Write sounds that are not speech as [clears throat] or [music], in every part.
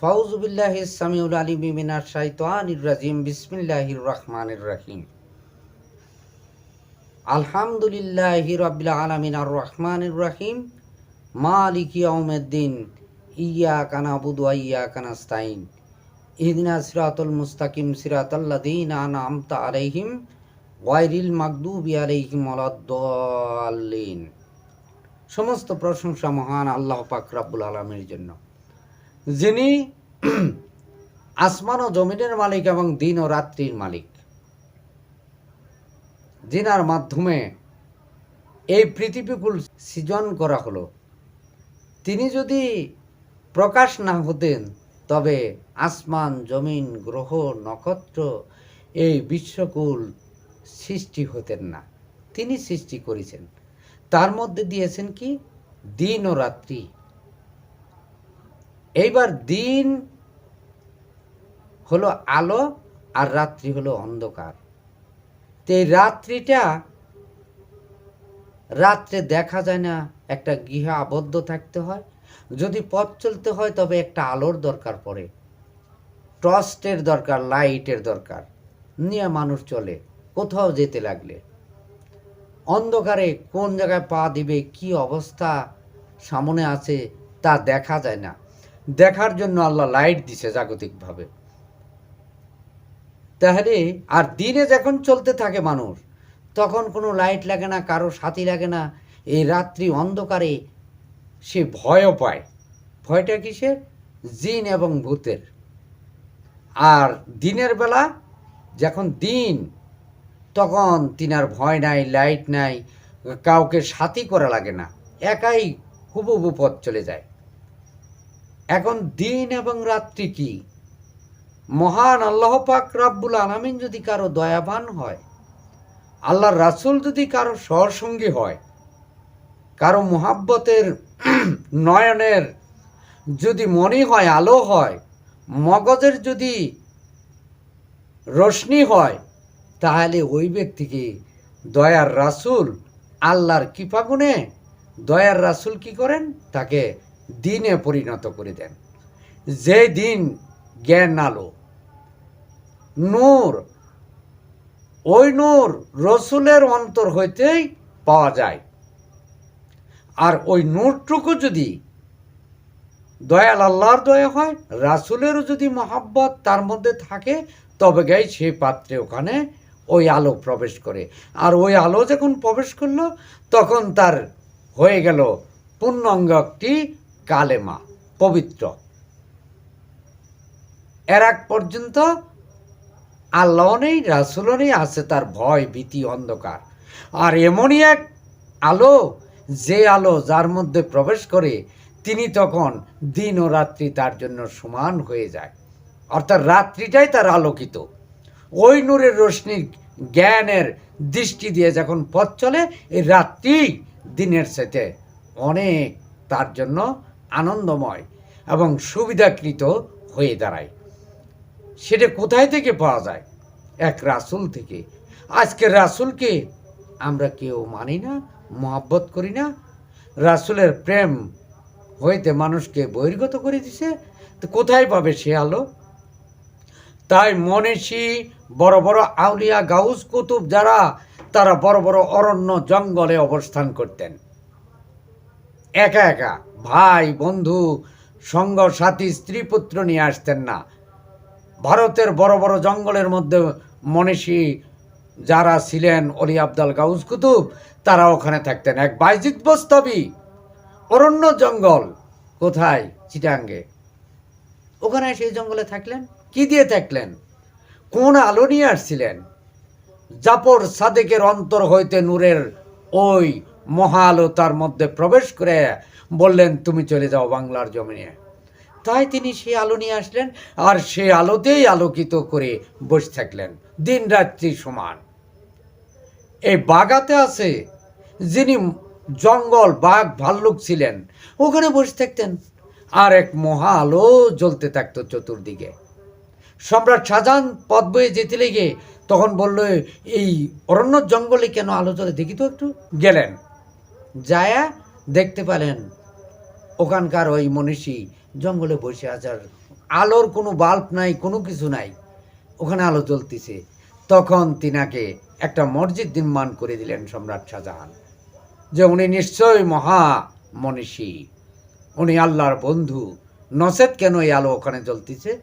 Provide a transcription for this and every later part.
ফাউজুবিল্লাহ সামিউল আলিম মিনার শাইতানির রাজিম, বিসমিল্লাহির রহমানির রহিম। আলহামদুলিল্লাহ রবিল আলমিন আর রহমানির রহিম। মালিক ইয়াউমিদ্দিন ইয়া কানা বুদু ইয়া কানাস্তাইন ইহদিনা সিরাতুল মুস্তাকিম, সিরাতাল্লাযীনা আনআমতা আলাইহিম গায়রিল মাগদুবি আলাইহিম ওয়ালাদ-দাল্লিন সমস্ত প্রশংসা মহান আল্লাহ পাক রাব্বুল আলামিনের জন্য। যিনি আসমান ও জমিনের মালিক এবং দিন ও রাত্রির মালিক। যিনার মাধ্যমে এই পৃথিবীকুল সৃজন করা হলো। তিনি যদি প্রকাশ না হতেন, তবে আসমান, জমিন, গ্রহ, নক্ষত্র এই বিশ্বকুল সৃষ্টি হতেন না। তিনি সৃষ্টি করেছেন। তার মধ্যে দিয়েছেন কি? দিন ও রাত্রি। এইবার দিন হলো আলো আর রাত্রি হলো অন্ধকার। তো এই রাত্রিটা রাত্রে দেখা যায় না, একটা গৃহে আবদ্ধ থাকতে হয়। যদি পথ চলতে হয় তবে একটা আলোর দরকার পড়ে টর্চের দরকার, লাইটের দরকার, নিয়ে মানুষ চলে, কোথাও যেতে লাগলে। অন্ধকারে কোন জায়গায় পা দিবে, কি অবস্থা সামনে আছে তা দেখা যায় না। দেখার জন্য আল্লাহ লাইট দিছে জাগতিকভাবে। তাহলে আর দিনে যখন চলতে থাকে মানুষ, তখন কোনো লাইট লাগে না, কারও সাথী লাগে না। এই রাত্রি অন্ধকারে সে ভয়ও পায়। ভয়টা কিসের? জিন এবং ভূতের। আর দিনের বেলা যখন দিন, তখন তিনার ভয় নাই লাইট নাই, কাউকে সাথী করা লাগে না। একাই হুবহু পথ চলে যায়। এখন দিন এবং রাত্রি কি? মহান আল্লাহ পাক রাব্বুল আলামিন যদি কারও দয়াবান হয়, আল্লাহর রাসূল যদি কারও সহসঙ্গী হয়, কারও মোহাব্বতের [clears throat] নয়নের যদি মনে হয়, আলো হয়, মগজের যদি রশ্মি হয়, তাহলে ওই ব্যক্তিকে দয়ার রাসূল আল্লাহর কৃপাগুণে দয়ার রাসূল কি করেন? তাকে দিনে পরিণত করে দেন। যে দিন জ্ঞান আলো নূর, ওই নূর রসুলের অন্তর হইতেই পাওয়া যায়। আর ওই নূরটুকু যদি দয়াল আল্লাহর দয়া হয়, রাসুলেরও যদি মহাব্বত তার মধ্যে থাকে, তবে গাই সে পাত্রে ওখানে ওই আলো প্রবেশ করে। আর ওই আলো যখন প্রবেশ করল, তখন তার হয়ে গেল পূর্ণাঙ্গ একটি কালেমা, পবিত্র। এর আগ পর্যন্ত আল্লাহ নেই, রাসুলও নেই, আছে তার ভয়, ভীতি, অন্ধকার। আর এমনই এক আলো, যে আলো যার মধ্যে প্রবেশ করে তিনি তখন দিন ও রাত্রি তার জন্য সমান হয়ে যায়। অর্থাৎ রাত্রিটাই তার আলোকিত। ওই নূরের রশ্মির জ্ঞানের দৃষ্টি দিয়ে যখন পথ চলে, এই রাত্রি দিনের সাথে অনেক তার জন্য আনন্দময় এবং সুবিধাকৃত হয়ে দাঁড়ায়। সেটা কোথায় থেকে পাওয়া যায়? এক রাসুল থেকে। আজকে রাসুলকে আমরা কেউ মানি না, মহাব্বত করি না। রাসুলের প্রেম হইতে মানুষকে বহির্গত করে দিছে। তো কোথায় পাবে সে আলো? তাই মনীষী, বড় বড় আউলিয়া, গাউস, কুতুব যারা, তারা বড় বড় অরণ্য জঙ্গলে অবস্থান করতেন। একা একা ভাই, বন্ধু, সঙ্গ সাথী, স্ত্রী পুত্র নিয়ে আসতেন না। ভারতের বড় বড় জঙ্গলের মধ্যে মনীষী যারা ছিলেন, অলি আবদাল গাউস কুতুব, তারা ওখানে থাকতেন। এক বাইজিৎ বস্তবি, অরণ্য জঙ্গল, কোথায়? চিটাঙ্গে। ওখানে সেই জঙ্গলে থাকলেন? কি দিয়ে থাকলেন? কোন আলো নিয়ে আসছিলেন? জাপর সাদেকের অন্তর হইতে নূরের ওই মহা আলো তার মধ্যে প্রবেশ করে বললেন, তুমি চলে যাও বাংলার জমিনে। তাই তিনি সেই আলো নিয়ে আসলেন আর সে আলোতেই আলোকিত করে বসে থাকলেন, দিন রাত্রি সমান। এই বাগাতে আছে যিনি জঙ্গল, বাঘ, ভাল্লুক ছিলেন, ওখানে বসে থাকতেন। আর এক মহা আলো জ্বলতে থাকতো চতুর্দিকে। সম্রাট শাহজাহান পথ বয়ে যেতে লেগে তখন বলল, এই অরণ্য জঙ্গলে কেন আলো জ্বলে? দেখি তো একটু। গেলেন। যায়া দেখতে পেলেন ওখানকার ওই মনীষী জঙ্গলে বসে আছে আর আলোর কোনো বাল্ব নাই, কোনো কিছু নাই। ওখানে আলো জ্বলতেছে। তখন তিনাকে একটা মসজিদ নির্মাণ করে দিলেন সম্রাট শাহজাহান। যে উনি নিশ্চয়ই মহা মনীষী। উনি আল্লাহর বন্ধু। নসেদ কেন এই আলো ওখানে জ্বলতেছে?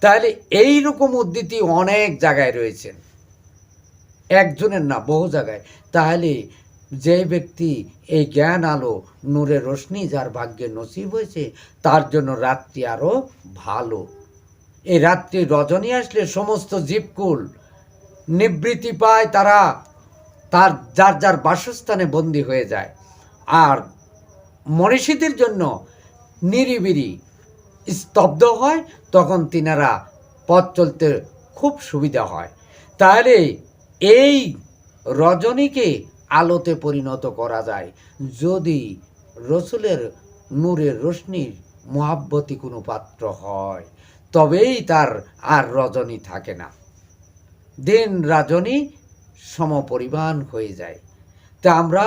তাহলে এই রকম উদ্ধৃতি অনেক জায়গায় রয়েছেন একজনের না বহু জায়গায়। তাহলে যে ব্যক্তি এই জ্ঞান আলো নূরের রোশনি যার ভাগ্যে নসিব হয়েছে, তার জন্য রাত্রি আরও ভালো। এই রাত্রি রজনী আসলে সমস্ত জীবকুল নিবৃত্তি পায় তারা, তার যার যার বাসস্থানে বন্দী হয়ে যায়। আর মনীষীদের জন্য নিরিবিরি স্তব্ধ হয়, তখন তিনারা পথ চলতে খুব সুবিধা হয়। তাহলে এই রজনীকে আলোতে পরিণত করা যায়। যদি রসুলের নূরের রশ্মির মহাব্বতী কোনো পাত্র হয়, তবেই তার আর রজনী থাকে না। দিন রাজনী সমপরিমাণ হয়ে যায়। তা আমরা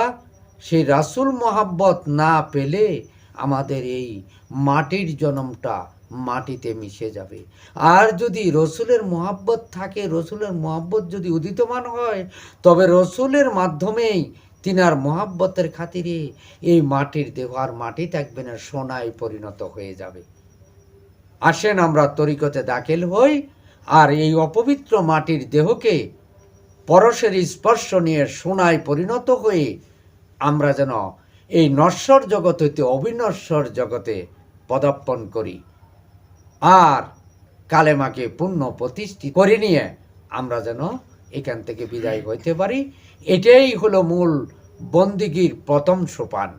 সেই রাসুল মোহাব্বত না পেলে আমাদের এই মাটির জনমটা মাটিতে মিশে যাবে। আর যদি রসুলের মোহাব্বত থাকে, রসুলের মোহাব্বত যদি উদিতমান হয়, তবে রসুলের মাধ্যমেই তিনার মোহাব্বতের খাতিরে এই মাটির দেহ আর মাটি থাকবে না, সোনায় পরিণত হয়ে যাবে। আসেন আমরা তরিকতে দাখিল হই, আর এই অপবিত্র মাটির দেহকে পরশের স্পর্শ নিয়ে সোনায় পরিণত হয়ে আমরা যেন এই নশ্বর জগত হইতে অবিনশ্বর জগতে পদার্পণ করি। আর কালেমাকে পূর্ণ প্রতিষ্ঠিত করে নিয়ে আমরা যেন এখান থেকে বিদায় হইতে পারি। এটাই হলো মূল বন্দিগির প্রথম সোপান।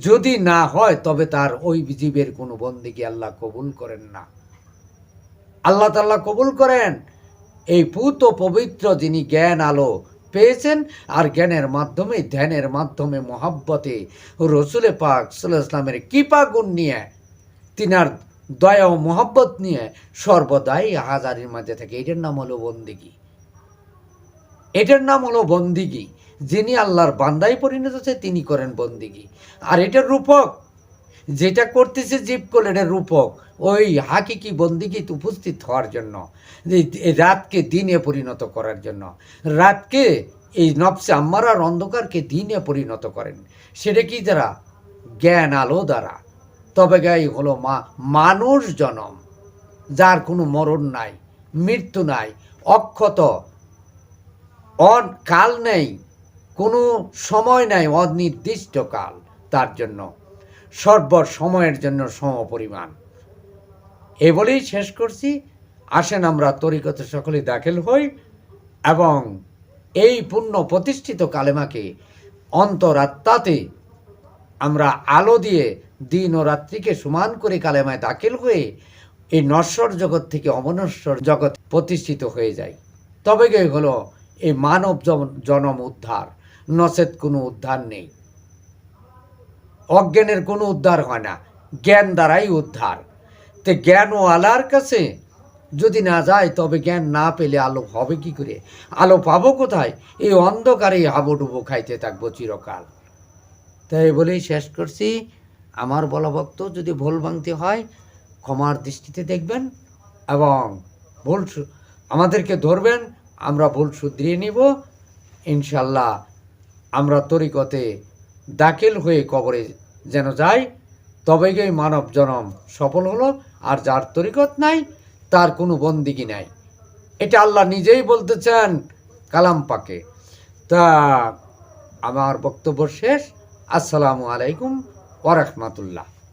যদি না হয়, তবে তার ওই জীবের কোনো বন্দিগি আল্লাহ কবুল করেন না। আল্লাহ তাল্লাহ কবুল করেন। এই পুত পবিত্র যিনি জ্ঞান, আলো পেয়েছেন আর জ্ঞানের মাধ্যমে, ধ্যানের মাধ্যমে, মহাব্বতে রসুলে পাক সাল্লাহ ইসলামের কৃপা গুণ নিয়ে তিনার দয়া ও মোহাব্বত নিয়ে সর্বদাই হাজারির মাঝে থাকে। এটার নাম হলো বন্দিগি। এটার নাম হলো বন্দিগি। যিনি আল্লাহর বান্দায় পরিণত হচ্ছে তিনি করেন বন্দিগি। আর এটার রূপক, যেটা করতেছে জীব করলে এটার রূপক, ওই হাকিকি বন্দিগিতে উপস্থিত হওয়ার জন্য রাতকে দিনে পরিণত করার জন্য। রাতকে এই নবসে আম্মারার অন্ধকারকে দিনে পরিণত করেন। সেটা কি দ্বারা জ্ঞান আলো দ্বারা। তবে গাই হলো মা, মানুষ জনম, যার কোনো মরণ নাই, মৃত্যু নাই, অক্ষত, অন কাল নেই, কোনো সময় নাই, অনির্দিষ্ট কাল, তার জন্য, সর্ব সময়ের জন্য সমপরিমাণ এ বলেই শেষ করছি। আসেন আমরা তরিকতে সকলে দাখিল হই এবং এই পূর্ণ প্রতিষ্ঠিত কালেমাকে অন্তরাত্মাতে আমরা আলো দিয়ে দিন ও রাত্রিকে সমান করে কালেমায় দাখিল হয়ে এই নশ্বর জগৎ থেকে অমনশ্বর জগৎ প্রতিষ্ঠিত হয়ে যায়। তবে গে হলো? এই মানব জনম উদ্ধার। নচেত কোনো উদ্ধার নেই। অজ্ঞানের কোনো উদ্ধার হয় না। জ্ঞান দ্বারাই উদ্ধার। তে জ্ঞান ও আলার কাছে যদি না যায়, তবে জ্ঞান না পেলে আলো হবে কি করে? আলো পাবো কোথায়? এই অন্ধকারে হাবুডুবো খাইতে থাকব চিরকাল। তাই বলেই শেষ করছি। আমার বলা ভক্ত যদি ভুল ভাঙতে হয়, ক্ষমার দৃষ্টিতে দেখবেন এবং ভুল আমাদেরকে ধরবেন, আমরা ভুল শুধরিয়ে নিব। ইনশাল্লাহ আমরা তরিকতে দাখিল হয়ে কবরে যেন যাই তবে গিয়ে মানব জনম সফল হলো, আর যার তরিকত নাই, তার কোনো বন্দিগি নাই। এটা আল্লাহ নিজেই বলতেছেন কালাম পাকে। তা, আমার বক্তব্য শেষ। আসসালামু আলাইকুম ওরহমতুল্লাহ